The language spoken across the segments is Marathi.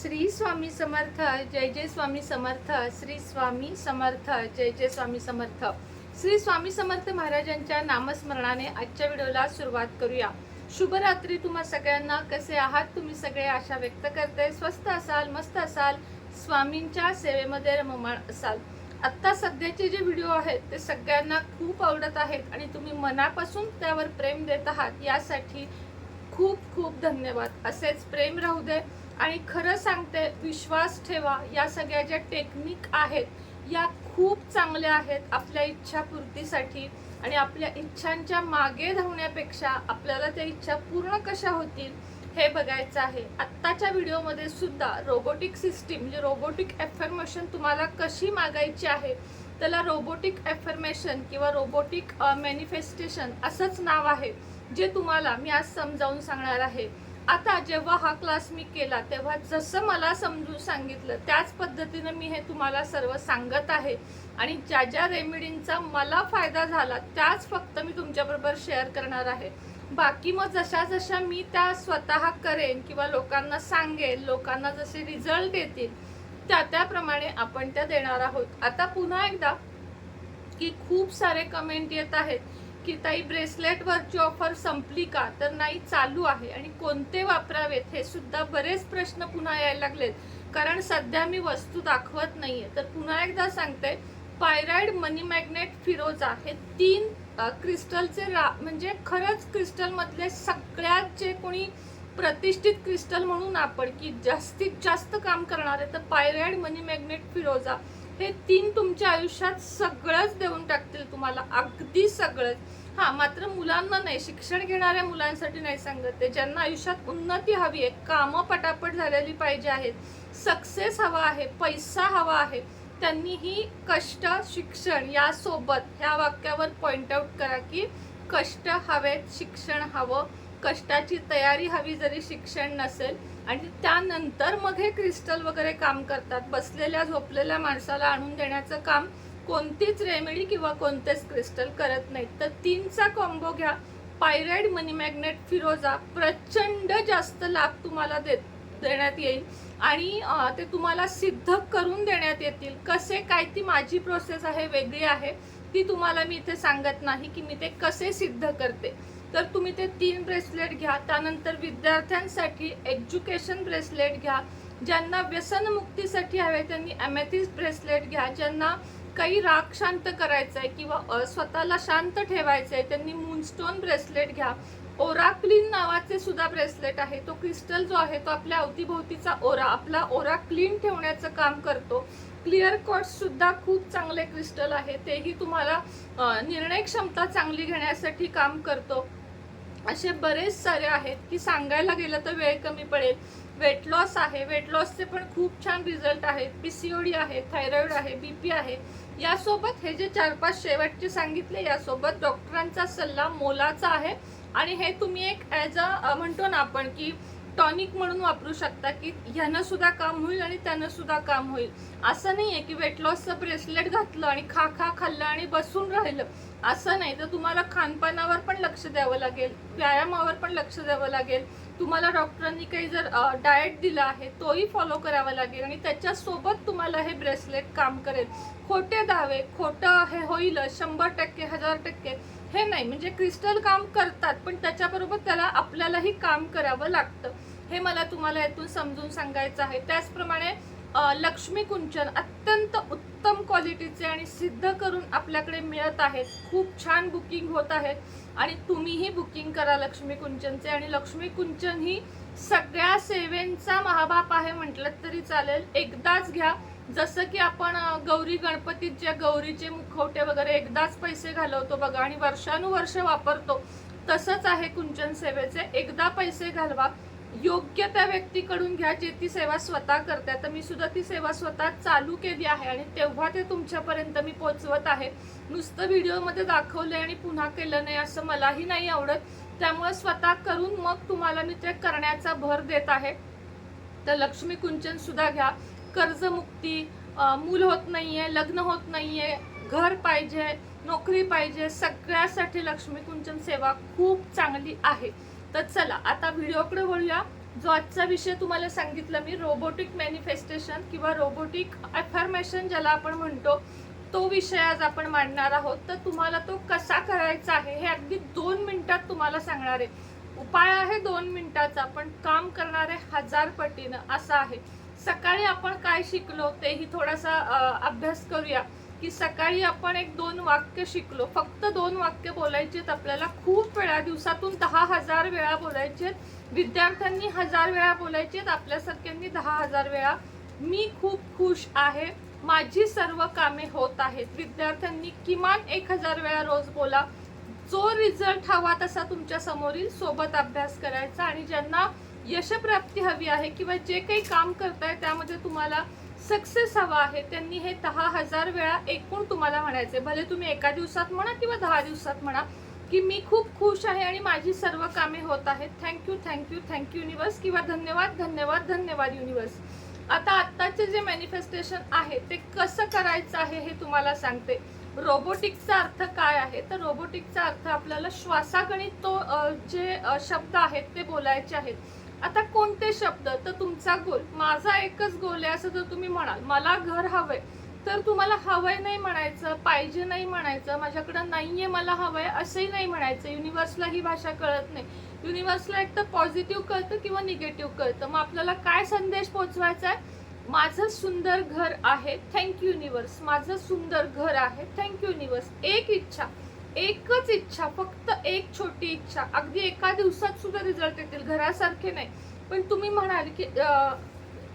श्री स्वामी समर्थ जय जय स्वामी समर्थ श्री स्वामी समर्थ जय जय स्वामी समर्थ. श्री स्वामी समर्थ महाराजांच्या नामस्मरणाने आजच्या व्हिडिओला सुरुवात करूया. शुभरात्री तुम्हा सगळ्यांना. कसे आहात तुम्ही सगळे? आशा व्यक्त करते. स्वस्त असाल मस्त असाल स्वामींच्या सेवेमध्ये रममाण असाल. आत्ता सध्याचे जे व्हिडिओ आहेत ते सगळ्यांना खूप आवडत आहेत आणि तुम्ही मनापासून त्यावर प्रेम देत आहात यासाठी खूप खूप धन्यवाद. असेच प्रेम राहू दे. आणि खरं सांगते विश्वास ठेवा या सगळ्या ज्या टेक्निक आहेत या खूप चांगल्या आहेत आपल्या इच्छापूर्तीसाठी आणि आपल्या इच्छांच्या मागे धावण्यापेक्षा आपल्याला त्या इच्छा पूर्ण कशा होतील हे बघायचं आहे. आत्ताच्या व्हिडिओमध्ये सुद्धा रोबोटिक सिस्टीम म्हणजे रोबोटिक एफर्मेशन तुम्हाला कशी मागायची आहे त्याला रोबोटिक एफर्मेशन किंवा रोबोटिक मॅनिफेस्टेशन असंच नाव आहे जे तुम्हाला मी आज समजावून सांगणार आहे. आता जेव्हा हा क्लास मी केला तेव्हा जसं मला समजून सांगितलं त्याच पद्धतीनं मी हे तुम्हाला सर्व सांगत आहे. आणि ज्या ज्या रेमेडींचा मला फायदा झाला त्याच फक्त मी तुमच्याबरोबर शेअर करणार आहे. बाकी मग जशा जशा मी त्या स्वतः करेन किंवा लोकांना सांगेन लोकांना जसे रिझल्ट येतील त्या त्याप्रमाणे आपण त्या देणार आहोत. आता पुन्हा एकदा की खूप सारे कमेंट येत आहेत. की ताई ब्रेसलेटवरची ऑफर संपली का? तर नाही चालू आहे. आणि कोणते वापरावेत? हे सुद्धा बरेच प्रश्न पुन्हा यायला लागलेत. कारण सध्या मी वस्तू दाखवत नाहीये. तर पुन्हा एकदा सांगते पायराइड मनी मॅग्नेट फिरोजा हे तीन क्रिस्टलचे रा म्हणजे खरंच क्रिस्टलमधले सगळ्यात जे कोणी प्रतिष्ठित क्रिस्टल म्हणून आपण की जास्तीत जास्त काम करणारे तर पायराइड मनी मॅग्नेट फिरोजा हे तीन तुमच्या आयुष्यात सगळंच देऊन टाकतील तुम्हाला अगदी सगळंच. हां मात्र मुलांना नाही शिक्षण घेणाऱ्या मुलांसाठी नाही सांगत ते. ज्यांना आयुष्यात उन्नती हवी आहे कामं पटापट झालेली पाहिजे आहेत सक्सेस हवा आहे पैसा हवा आहे त्यांनीही कष्ट शिक्षण यासोबत ह्या वाक्यावर पॉईंट आउट करा की कष्ट हवेत शिक्षण हवं. कष्टाची तयारी हवी जरी शिक्षण नसेल आणि त्यानंतर मग हे क्रिस्टल वगैरे काम करतात. बसलेल्या झोपलेल्या माणसाला आणून देण्याचं काम कोणतीच रेमेडी किंवा कोणतेच क्रिस्टल करत नाहीत. तर तीनचा कॉम्बो घ्या. पायराइड मनी मॅग्नेट फिरोजा प्रचंड जास्त लाभ तुम्हाला देत देण्यात येईल. आणि ते तुम्हाला सिद्ध करून देण्यात येतील. कसे काय ती माझी प्रोसेस आहे वेगळी आहे ती तुम्हाला मी इथे सांगत नाही की मी ते कसे सिद्ध करते. तर तुम्ही ते तीन ब्रेसलेट घ्या त्यानंतर विद्यार्थ्यांसाठी एज्युकेशन ब्रेसलेट घ्या ज्यांना व्यसनमुक्तीसाठी हवे त्यांनी अमेथिस ब्रेसलेट घ्या ज्यांना काही राग शांत करायचा आहे किंवा स्वतःला शांत ठेवायचं आहे त्यांनी मूनस्टोन ब्रेसलेट घ्या. ओराक्लीन नावाचे सुद्धा ब्रेसलेट आहे. तो क्रिस्टल जो आहे तो आपल्या अवतीभोवतीचा ओरा आपला ओरा क्लीन ठेवण्याचं काम करतो. क्लिअर कॉट सुद्धा खूप चांगले क्रिस्टल आहे. तेही तुम्हाला निर्णय क्षमता चांगली घेण्यासाठी काम करतो. असे बरेच सारे आहेत की सांगायला गेलं तर वेळ कमी पडेल. वेट लॉस आहे. वेट लॉसचे पण खूप छान रिझल्ट आहेत. पी सी ओ डी आहे थायरॉईड आहे बी पी आहे. यासोबत हे जे चार पाच शेवटचे सांगितले यासोबत डॉक्टरांचा सल्ला मोलाचा आहे. आणि हे तुम्ही एक ॲज अ म्हणतो ना आपण की टॉनिक म्हणून वापरू शकता की ह्यानं सुद्धा काम होईल आणि त्यानं सुद्धा काम होईल. असं नाही आहे की वेट लॉसचं ब्रेसलेट घातलं आणि खा खा खाल्लं आणि बसून राहिलं. असं नाही. तर तुम्हाला खानपानावर पण लक्ष द्यावं लागेल व्यायामावर पण लक्ष द्यावं लागेल. तुम्हाला डॉक्टरांनी काही जर डाएट दिला आहे तोही फॉलो करावा लागेल आणि त्याच्यासोबत तुम्हाला हे ब्रेसलेट काम करेल. खोटे दावे खोटं हे होईल शंभर टक्के हजार टक्के हे नाही. म्हणजे क्रिस्टल काम करतात पण त्याच्याबरोबर त्याला आपल्यालाही काम करावं लागतं. हे मला तुम्हाला यातून समजून सांगायचं आहे. त्याचप्रमाणे लक्ष्मी कुंचन अत्यंत उत्तम क्वालिटीचे आणि सिद्ध करून आपल्याकडे मिळत आहेत. खूप छान बुकिंग होत आहेत आणि तुम्हीही बुकिंग करा लक्ष्मी कुंचनचे. आणि लक्ष्मी कुंचन ही सगळ्या सेवेंचा महाबाप आहे म्हटलं तरी चालेल. एकदाच घ्या. जसं की आपण गौरी गणपतीत ज्या गौरीचे मुखवटे वगैरे एकदाच पैसे घालवतो बघा आणि वर्षानुवर्ष वापरतो तसंच आहे कुंचन सेवेचे. एकदा पैसे घालवा. योग्य त्या व्यक्तीकडून घ्या जे ती सेवा स्वतः करते. तर मी सुद्धा ती सेवा स्वतः चालू केली आहे आणि तेव्हा ते तुमच्यापर्यंत मी पोचवत आहे. नुसतं व्हिडिओमध्ये दाखवलं आणि पुन्हा केलं नाही असं मलाही नाही आवडत. त्यामुळे स्वतः करून मग तुम्हाला मी ते करण्याचा भर देत आहे. तर लक्ष्मी कुंचन सुद्धा घ्या. कर्जमुक्ती मूल होत नाही आहे लग्न होत नाही आहे घर पाहिजे नोकरी पाहिजे सगळ्यासाठी लक्ष्मी कुंचन सेवा खूप चांगली आहे. तर चला आता व्हिडिओकडे वळूया. जो आजचा विषय तुम्हाला सांगितला मी रोबोटिक मॅनिफेस्टेशन किंवा रोबोटिक अफर्मेशन ज्याला आपण म्हणतो तो विषय आज आपण मांडणार आहोत. तर तुम्हाला तो कसा करायचा आहे हे अगदी दोन मिनिटात तुम्हाला सांगणार आहे. उपाय आहे दोन मिनिटाचा पण काम करणारे हजार पटीनं असं आहे. सकाळी आपण काय शिकलो तेही थोडासा अभ्यास करूया. की सकाळी आपण एक दोन वाक्य शिकलो. फक्त दोन वाक्य बोलायचेत आहेत आपल्याला. खूप वेळा दिवसातून दहा हजार वेळा बोलायचे आहेत विद्यार्थ्यांनी हजार वेळा बोलायचे आहेत आपल्यासारख्यांनी दहा हजार वेळा. मी खूप खुश आहे. माझी सर्व कामे होत आहेत. विद्यार्थ्यांनी किमान एक हजार वेळा रोज बोला. जो रिझल्ट हवा तसा तुमच्या समोरील सोबत अभ्यास करायचा. आणि ज्यांना यशप्राप्ती हवी आहे किंवा जे काही काम करताय त्यामध्ये तुम्हाला सक्सेस हवा आहे. त्यांनी हे दहा हजार वेळा एकूण तुम्हाला म्हणायचे भले तुम्ही एका दिवसात म्हणा किंवा दहा दिवसात म्हणा की मी खूप खुश आहे आणि माझी सर्व कामे होत आहेत. थँक्यू थँक्यू थँक्यू युनिवर्स किंवा धन्यवाद धन्यवाद धन्यवाद युनिवर्स आता आत्ताचे जे मॅनिफेस्टेशन आहे ते कसं करायचं आहे हे तुम्हाला सांगते. रोबोटिकचा अर्थ काय आहे? तर रोबोटिकचा अर्थ आपल्याला श्वासागणित तो जे शब्द आहेत ते बोलायचे आहेत. आता कोणते शब्द? तर तुमचा गोल. माझा एकच गोल आहे असं जर तुम्ही म्हणाल. मला घर हवंय. तर तुम्हाला हवंय नाही म्हणायचं पाहिजे नाही म्हणायचं माझ्याकडं नाहीये मला हवंय असंही नाही म्हणायचं. युनिव्हर्सला ही भाषा कळत नाही. युनिव्हर्सला एक तर पॉझिटिव्ह कळतं किंवा निगेटिव्ह कळतं. मग आपल्याला काय संदेश पोचवायचा आहे? माझं सुंदर घर आहे. थँक्यू युनिव्हर्स माझं सुंदर घर आहे. थँक्यू युनिव्हर्स एक इच्छा. एकच इच्छा फक्त एक छोटी इच्छा. अगदी एका दिवसात सुद्धा रिझल्ट येतील. घरासारखे नाही. पण तुम्ही म्हणाल की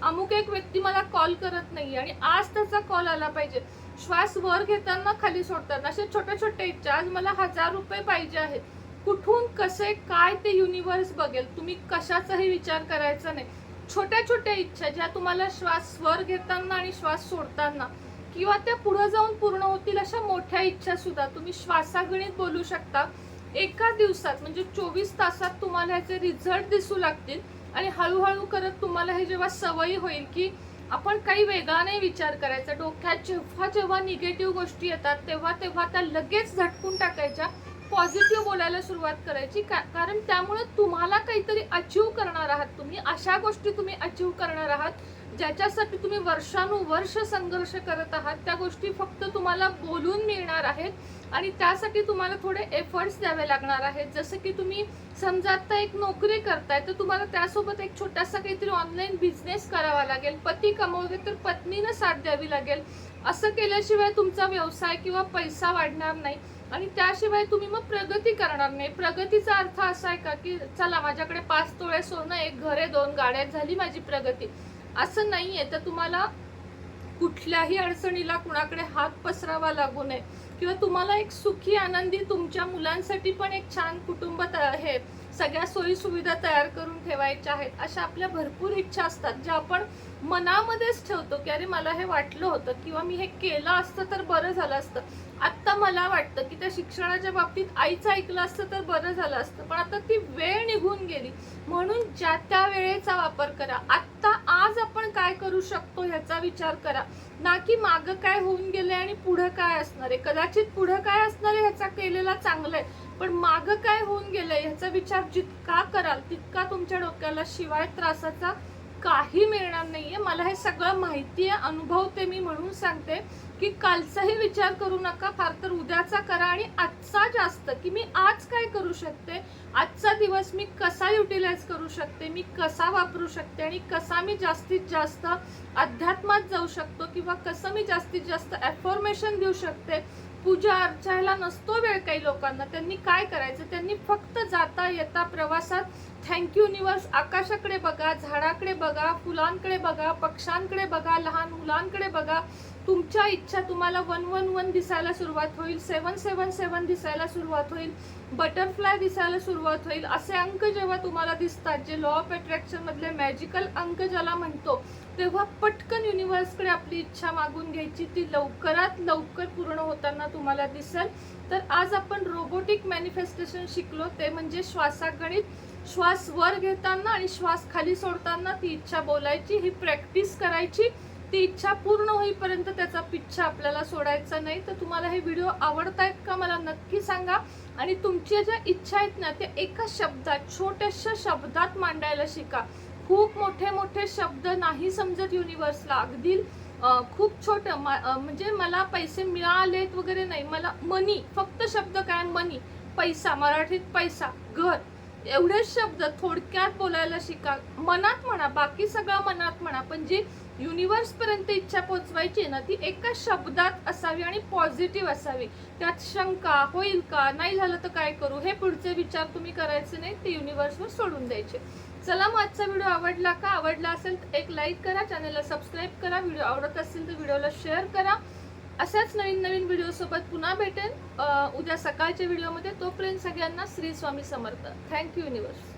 अमुक एक व्यक्ती मला कॉल करत नाही आणि आज त्याचा कॉल आला पाहिजे. श्वास वर घेताना खाली सोडताना अशा छोट्या छोट्या इच्छा. आज मला हजार रुपये पाहिजे आहेत. कुठून कसे काय ते युनिव्हर्स बघेल. तुम्ही कशाचाही विचार करायचा नाही. छोट्या छोट्या इच्छा ज्या तुम्हाला श्वास स्वर घेताना आणि श्वास सोडताना किंवा त्या पुढे जाऊन पूर्ण होतील अशा मोठ्या इच्छा सुद्धा तुम्ही श्वासागणित बोलू शकता. एका दिवसात म्हणजे चोवीस तासात तुम्हाला ह्याचे रिझल्ट दिसू लागतील आणि हळूहळू करत तुम्हाला हे जेव्हा सवयी होईल की आपण काही वेगळा नाही विचार करायचा. डोक्यात जेव्हा जेव्हा निगेटिव्ह गोष्टी येतात तेव्हा तेव्हा त्या लगेच झटकून टाकायच्या पॉझिटिव्ह बोलायला सुरुवात करायची. का- कारण त्यामुळे तुम्हाला काहीतरी अचीव करणार आहात तुम्ही. अशा गोष्टी तुम्ही अचीव करणार आहात. ज्याच्यासाठी तुम्ही वर्षानुवर्ष संघर्ष करत आहात त्या गोष्टी फक्त तुम्हाला बोलून मिळणार आहेत आणि त्यासाठी तुम्हाला थोडे एफर्ट्स द्यावे लागणार आहेत. जसं की तुम्ही समजा आता एक नोकरी करताय तर तुम्हाला त्यासोबत एक छोटासा काहीतरी ऑनलाईन बिझनेस करावा लागेल. पती कमवले तर पत्नीनं साथ द्यावी लागेल. असं केल्याशिवाय तुमचा व्यवसाय किंवा पैसा वाढणार नाही. आणि त्याशिवाय तुम्ही मग प्रगती करणार नाही. प्रगतीचा अर्थ असा आहे का की चला माझ्याकडे पाच तोळे सोनं एक घरे दोन गाड्या झाली माझी प्रगती. असं नाही आहे तर तुम्हाला कुठल्याही अडचणीला कुणाकडे हात पसरावा लागू नये. किंवा तुम्हाला एक सुखी आनंदी तुमच्या मुलांसाठी पण एक छान कुटुंब त- हे सगळ्या सोयीसुविधा तयार करून ठेवायच्या आहेत. अशा आपल्या भरपूर इच्छा असतात ज्या आपण मनामध्येच ठेवतो की अरे मला हे वाटलं होतं किंवा मी हे केलं असतं तर बरं झालं असतं. आत्ता मला वाटतं की त्या शिक्षणाच्या बाबतीत आईचं ऐकलं असतं तर बरं झालं असतं पण आता ती वेळ निघून गेली. म्हणून ज्या त्या वेळेचा वापर करा. आत्ता आज आपण काय करू शकतो ह्याचा विचार करा. ना की मागं काय होऊन गेलंय आणि पुढं काय असणार आहे. कदाचित पुढं काय असणार आहे ह्याचा केलेला चांगलं आहे पण मागं काय होऊन गेलंय ह्याचा विचार जितका कराल तितका तुमच्या डोक्याला शिवाय त्रासाचा काही मिळणार नाहीये. मला हे सगळं माहिती आहे अनुभवते मी म्हणून सांगते. की कालचाही विचार करू नका फार तर उद्याचा करा आणि आजचा जास्त की मी आज काय करू शकते? आजचा दिवस मी कसा युटिलाइज करू शकते? मी कसा वापरू शकते? आणि कसा मी जास्तीत जास्त अध्यात्मात जाऊ शकतो किंवा कसं मी जास्तीत जास्त ॲफॉर्मेशन देऊ शकते? पूजा अर्चायला नसतो वेळ काही लोकांना. त्यांनी काय करायचं? त्यांनी फक्त जाता येता प्रवासात थँक्यू युनिवर्स आकाशाकडे बघा झाडाकडे बघा फुलांकडे बघा पक्ष्यांकडे बघा लहान मुलांकडे बघा तुमच्या इच्छा तुम्हाला वन वन वन दिसायला सुरुवात होईल सेवन सेवन सेवन दिसायला सुरुवात होईल बटरफ्लाय दिसायला सुरुवात होईल असे अंक जेव्हा तुम्हाला दिसतात जे लॉ ऑफ अट्रॅक्शनमधले मॅजिकल अंक ज्याला म्हणतो तेव्हा पटकन युनिव्हर्सकडे आपली इच्छा मागून घ्यायची ती लवकरात लवकर पूर्ण होताना तुम्हाला दिसेल. तर आज आपण रोबोटिक मॅनिफेस्टेशन शिकलो ते म्हणजे श्वासागणित श्वास वर घेताना आणि श्वास खाली सोडताना ती इच्छा बोलायची ही प्रॅक्टिस करायची. ती इच्छा पूर्ण होईपर्यंत त्याचा पिच्छा आपल्याला सोडायचा नाही. तर तुम्हाला हे व्हिडिओ आवडतायत का मला नक्की सांगा. आणि तुमच्या ज्या इच्छा आहेत ना त्या एका शब्दात छोट्याशा शब्दात मांडायला शिका. खूप मोठे मोठे शब्द नाही समजत युनिवर्सला अगदी खूप छोटं मा- म्हणजे मला पैसे मिळालेत वगैरे नाही. मला मनी फक्त शब्द काय? मनी पैसा मराठीत पैसा घर. एवढेच शब्द थोडक्यात बोलायला शिका. मनात म्हणा बाकी सगळं मनात म्हणा. पण जी युनिवर्स पर्यंत इच्छा पोचवायची आहे ना ती एका शब्दात असावी आणि पॉझिटिव्ह असावी. त्यात शंका होईल का नाही झालं तर काय करू हे पुढचे विचार तुम्ही करायचे नाही ते युनिवर्सवर सोडून द्यायचे. चला मग आजचा व्हिडिओ आवडला का? आवडला असेल तर एक लाईक करा चॅनलला सबस्क्राईब करा. व्हिडिओ आवडत असेल तर व्हिडिओला शेअर करा. अशाच नवीन नवीन व्हिडिओसोबत पुन्हा भेटेन. उद्या सकाळच्या व्हिडिओमध्ये तोपर्यंत सगळ्यांना Shri Swami Samarth. Thank you universe